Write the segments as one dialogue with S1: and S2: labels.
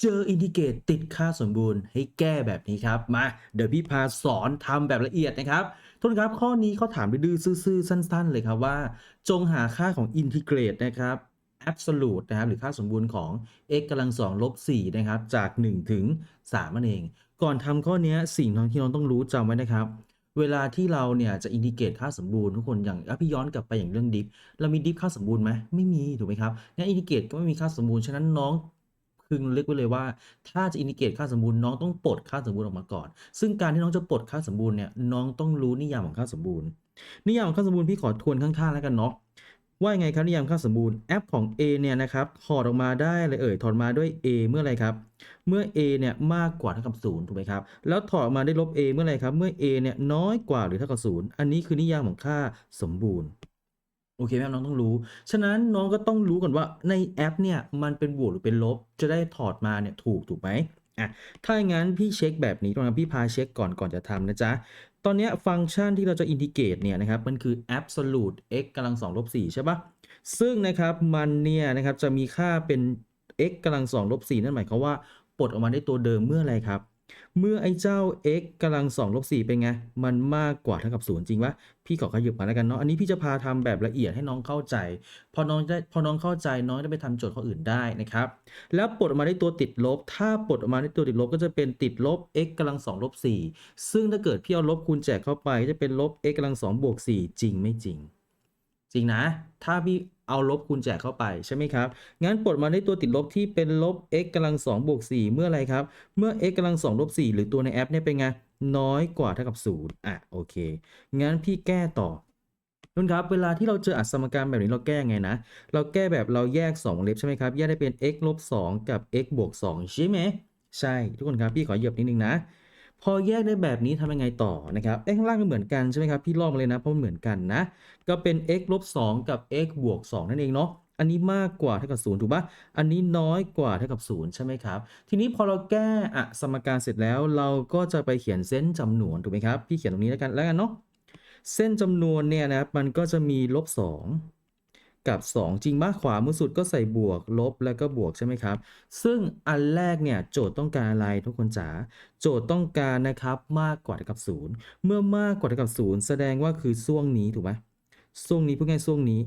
S1: เจออินดิเกตติดค่าสมบูรณ์ให้แก้แบบนี้ครับ มาเดี๋ยวพี่พาสอนทำแบบละเอียดนะครับทุกคนครับข้อนี้เขาถามดื้อๆซื่อๆสั้น ๆ เลยครับว่า จงหาค่าของอินทิเกรตนะครับ absolute นะครับหรือค่าสมบูรณ์ของ x กำลัง2ลบ4นะครับจาก 1 ถึง3นั่นเอง ก่อนทำข้อนี้สิ่งที่น้องต้องรู้จำไว้นะครับเวลาที่เราเนี่ยจะอินดิเกตค่าสมบูรณ์ทุกคนอย่างพี่ย้อนกลับไปอย่างเรื่องดิฟเรามีดิฟค่าสมบูรณ์ไหมไม่มีถูกไหมครับงั้นอินดิเกตก็ไม่มีค่าสมบูรณ์ฉะนั้นน้อง พึงเลือกไว้เลยว่า ถ้าจะอินดิเกตค่าสมบูรณ์น้องต้องปลดค่าสมบูรณ์ออกมาก่อน ซึ่งการที่น้องจะปลดค่าสมบูรณ์เนี่ยน้องต้องรู้นิยามของค่าสมบูรณ์ นิยามของค่าสมบูรณ์พี่ขอทวนข้างๆแล้วกันเนาะว่ายังไงครับนิยามค่าสมบูรณ์แอปของ A เนี่ยนะครับถอดออกมาได้เลยเอ่ยถอดมาด้วย A เมื่อไรครับ เมื่อ a เนี่ยมากกว่าเท่ากับ0ถูกไหมครับ แล้วถอดออกมาได้ลบ a เมื่อไรครับ เมื่อ a เนี่ยน้อยกว่าหรือเท่ากับ0อันนี้คือนิยามของค่าสมบูรณ์ โอเคไหมครับน้องต้องรู้ ฉะนั้นน้องก็ต้องรู้ก่อนว่าในแอปเนี่ยมันเป็นบวกหรือเป็นลบ จะได้ถอดมาเนี่ยถูกถูกไหมอะถ้าอย่างนั้นพี่เช็คแบบนี้ตรงนั้นพี่พาเช็คก่อนก่อนจะทำนะจ๊ะ ตอนนี้ฟังก์ชันที่เราจะอินทิเกตเนี่ยนะครับมันคือ absolute x กำลัง2ลบ4ใช่ปะซึ่งนะครับมันเนี่ยนะครับจะมีค่าเป็น x กำลัง2ลบ4นั่นหมายความว่าปลดออกมาได้ตัวเดิมเมื่ออไรครับ เมื่อไอ้เจ้า x กำลัง2ลบ4เป็นไง มันมากกว่าเท่ากับ 0 จริงปะพี่ขอขยับมาแล้วกันเนาะ อันนี้พี่จะพาทำแบบละเอียดให้น้องเข้าใจ พอน้องได้พอน้องเข้าใจน้องจะไปทำโจทย์ข้ออื่นได้นะครับ แล้วปลดออกมาได้ตัวติดลบ ถ้าปลดออกมาได้ตัวติดลบก็จะเป็นติดลบ x กำลัง2ลบ4ซึ่งถ้าเกิดพี่เอาลบคูณแจกเข้าไปจะเป็นลบ x กำลัง2บวก4จริงไม่จริง จริงนะ ถ้าพี่ เอาลบคูณแจกเข้าไปใช่ไหมครับ งั้นปลดมาได้ตัวติดลบที่เป็นลบ x กำลัง2บวก4เมื่อไรครับ เมื่อ x กำลัง2ลบ4หรือตัวในแอปเนี่ยเป็นไง น้อยกว่าเท่ากับ0อะโอเค งั้นพี่แก้ต่อนุ่นครับ เวลาที่เราเจออัดสมการแบบนี้เราแก้ไงนะ เราแก้แบบเราแยก2วงเล็บใช่ไหมครับ แยกได้เป็น x ลบ2กับ x บวก2ใช่ไหม ใช่ ทุกคนครับ พี่ขอเหยียบนิดนึงนะ พอแยกได้แบบนี้ทำยังไงต่อนะครับเอ้ข้างล่างก็เหมือนกันใช่ไหมครับพี่ลอกมาเลยนะเพราะมันเหมือนกันนะ ก็เป็น x ลบ2กับ x บวก2นั่นเองเนาะอันนี้มากกว่าเท่ากับ0ถูกปะอันนี้น้อยกว่าเท่ากับ0ใช่ไหมครับ ทีนี้พอเราแก้อะสมการเสร็จแล้ว เราก็จะไปเขียนเส้นจำนวนถูกไหมครับพี่เขียนตรงนี้แล้วกันแล้วกันเนาะเส้นจำนวนเนี่ยนะครับมันก็จะมีลบ2 กับ 2 จริงมากขวามือสุดก็ใส่บวกลบแล้วก็บวกใช่ไหมครับ ซึ่งอันแรกเนี่ยโจทย์ต้องการอะไรทุกคนจ๋าโจทย์ต้องการนะครับมากกว่าเท่ากับ 0 เมื่อมากกว่าเท่ากับ 0 แสดงว่าคือช่วงนี้ถูกไหมช่วงนี้พูดง่ายช่วงนี้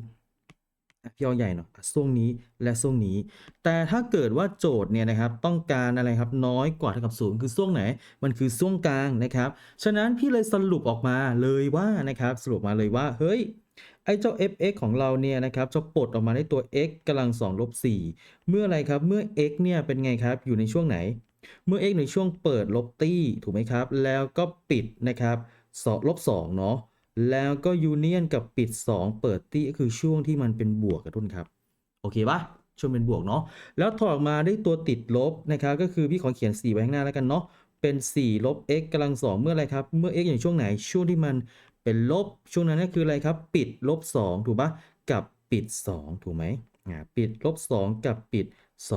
S1: อะพี่อใหญ่หน่อยอะช่วงนี้และช่วงนี้ แต่ถ้าเกิดว่าโจทย์เนี่ยนะครับต้องการอะไรครับน้อยกว่าเท่ากับ0คือช่วงไหน มันคือช่วงกลางนะครับ ฉะนั้นพี่เลยสรุปออกมาเลยว่านะครับสรุปมาเลยว่าเฮ้ย อ้เจ้า fx ของเราเนี่ยนะครับจะปลดออกมาได้ตัว x กำลัง2ลบ4เมื่ออะไรครับเมื่อ x เนี่ยเป็นไงครับอยู่ในช่วงไหน เมื่อ x ในช่วงเปิดลบตี้ถูกไหมครับ แล้วก็ปิดนะครับสองลบ2เนาะแล้วก็ยูเนียนกับปิด 2 เปิดตี้ก็คือช่วงที่มันเป็นบวกกับทุนครับ โอเคปะช่วงเป็นบวกเนาะแล้วถอดออกมาได้ตัวติดลบนะครับก็คือพี่ขอเขียน4ไว้ข้างหน้าแล้วกันเนาะเป็น4ลบ x กำลัง2เมื่ออะไรครับ เมื่อ x อยู่ในช่วงไหนช่วงที่มัน เป็นลบช่วงนั้นก็คืออะไรครับ ปิดลบ2ถูกปะกับปิด 2 ถูกไหมอ่าปิดลบ2กับปิด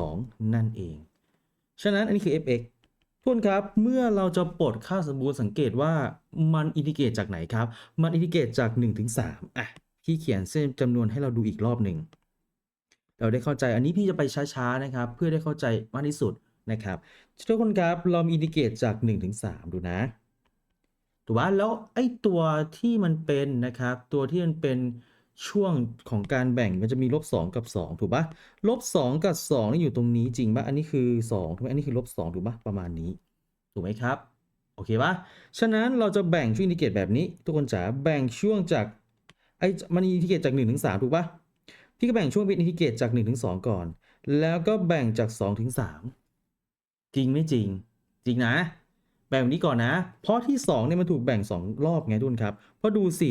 S1: 2 นั่นเอง ฉะนั้นอันนี้คือ fx ทุกคนครับ เมื่อเราจะปลดค่าสมบูรณ์สังเกตว่ามันอินทิเกรตจากไหนครับ มันอินทิเกรตจาก1ถึง3อะพี่เขียนเส้นจำนวนให้เราดูอีกรอบหนึ่ง เราได้เข้าใจอันนี้พี่จะไปช้าๆนะครับ เพื่อได้เข้าใจมากที่สุดนะครับทุกคนครับ เรามีอินดิเกรตจาก1ถึง3ดูนะ ถูกป่ะแล้วไอ้ตัวที่มันเป็นนะครับ ตัวที่มันเป็นช่วงของการแบ่งมันจะมีลบ2กับ 2 ถูกป่ะลบ2กับ2นี่อยู่ตรงนี้จริงป่ะอันนี้คือ2ถูกไหมอันนี้คือลบ2ถูกป่ะประมาณนี้ ถูกไหมครับ โอเคป่ะฉะนั้นเราจะแบ่งช่วงอินดิเกรตแบบนี้ ทุกคนจ๋าแบ่งช่วงจากไอ้มันอินดิเกรตจาก1ถึง3ถูกป่ะพี่ก็แบ่งช่วงเป็นอินทิเกรตจาก1ถึง2ก่อน แล้วก็แบ่งจาก2ถึง3จริงไม่จริง จริงนะ แบ่งแบนี้ก่อนนะ เพราะที่2เนี่ยมันถูกแบ่ง 2 รอบไงทุกคนครับเพราะดูสิ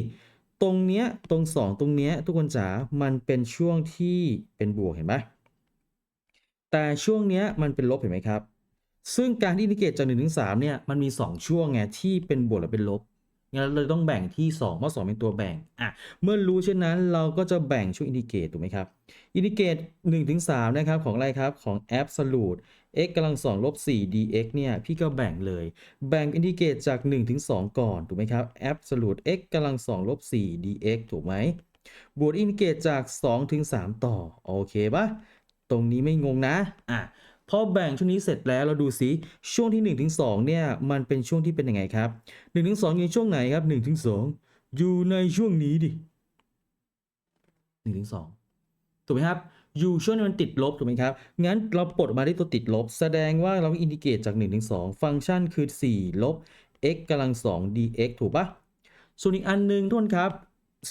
S1: ตรงเนี้ยตรง 2 ตรงเนี้ยทุกคนจ๋า มันเป็นช่วงที่เป็นบวกเห็นไหมแต่ช่วงเนี้ยมันเป็นลบเห็นไหมครับ ซึ่งการที่อินดิเกตจาก1ถึง3เนี่ยมันมี 2 ช่วงไงที่เป็นบวกและเป็นลบงั้นเราเลยต้องแบ่งที่ 2 เพราะ 2 เป็นตัวแบ่งอะเมื่อรู้เช่นนั้นเราก็จะแบ่งช่วงอินดิเกตถูกไหมครับ อินดิเกต1ถึง3นะครับของอะไรครับของ absolute x กำลัง2ลบ 4 dx เนี่ยพี่ก็แบ่งเลย แบ่งอินดิเกรตจาก 1 ถึง 2 ก่อน ถูกไหมครับ absolute x กำลัง2ลบ 4 dx ถูกไหมบวกอินดิเกรตจาก 2 ถึง 3 ต่อ โอเคปะตรงนี้ไม่งงนะ อะพอแบ่งช่วงนี้เสร็จแล้วเราดูสิช่วงที่1นถึงสเนี่ย มันเป็นช่วงที่เป็นยังไงครับ1นถึงสอยู่ช่วงไหนครับ1นถึงสอยู่ในช่วงนี้ดิ1นถึงสถูกไหมครับ ยู่ช่วงนี้มันติดลบถูกไหมครับ งั้นเราปลดมาได้ตัวติดลบ แสดงว่าเราอินทิเกรตจาก1นถึงสฟังก์ชันคือ 4 ลบ x กำลัง 2 dx ถูกปะส่วนอีกอันหนึ่งทุกคนครับ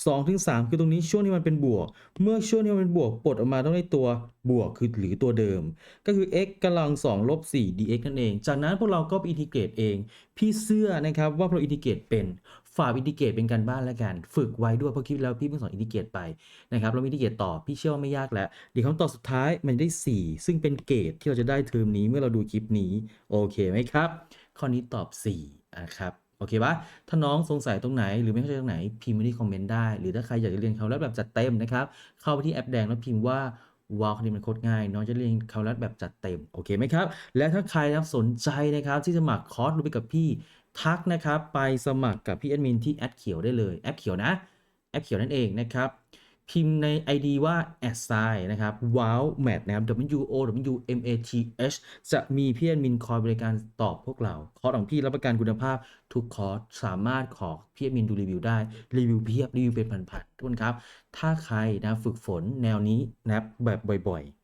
S1: 2ถึง3คือตรงนี้ช่วงที่มันเป็นบวก เมื่อช่วงที่มันเป็นบวกปลดออกมาต้องได้ตัวบวกคือหรือตัวเดิม ก็คือ x กำลัง2ลบ4 dx นั่นเอง จากนั้นพวกเราก็ไปอินทิเกรตเอง พี่เสื้อนะครับว่าพวกเราอินทิเกรตเป็น ฝากอินทิเกตเป็นการบ้านแล้วกัน ฝึกไว้ด้วยเพราะคลิปแล้วพี่เพิ่งสอนอินทิเกตไปนะครับเราอินทิเกตต่อพี่เชื่อว่าไม่ยากแล้วเดี๋ยวคำตอบสุดท้ายมันได้ 4 ซึ่งเป็นเกรดที่เราจะได้เทอมนี้เมื่อเราดูคลิปนี้โอเคไหมครับข้อนี้ตอบ4นะครับโอเคปะถ้าน้องสงสัยตรงไหนหรือไม่เข้าใจตรงไหนพิมพ์มาที่คอมเมนต์ได้ หรือถ้าใครอยากจะเรียนคำแรกแบบจัดเต็มนะครับเข้าไปที่แอปแดงแล้วพิมพ์ว่าวาวคดีมันโคตรง่าย น้องจะเรียนคำแรกแบบจัดเต็มโอเคไหมครับและถ้าใครนะครับสนใจนะครับที่จะสมัครคอร์สรู้ไปกับพี่ ทักนะครับไปสมัครกับพี่แอดมินที่แอดเขียวได้เลยแอปเขียวนะแอปเขียวนั่นเองนะครับพิมพ์ใน ID ว่า a s s i g n นะครับ wow mat นะครับ w o w m a t h จะมีพี่แอดมินคอยบริการตอบพวกเรา คอร์สของพี่รับประกันคุณภาพ ทุกคอร์สสามารถขอพี่แอดมินดูรีวิวได้ รีวิวเพียบรีวิวเป็นพันๆทุกคนครับ ถ้าใครนะฝึกฝนแนวนี้นะครับแบบบ่อยๆ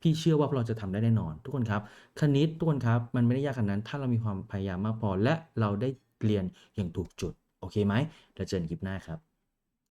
S1: พี่เชื่อว่าพวกเราจะทำได้แน่นอน ทุกคนครับคณิตทุกคนครับมันไม่ได้ยากขนาดนั้น ถ้าเรามีความพยายามมากพอและเราได้เรียนอย่างถูกจุด โอเคไหมเดี๋ยวเจอกันคลิปหน้าครับ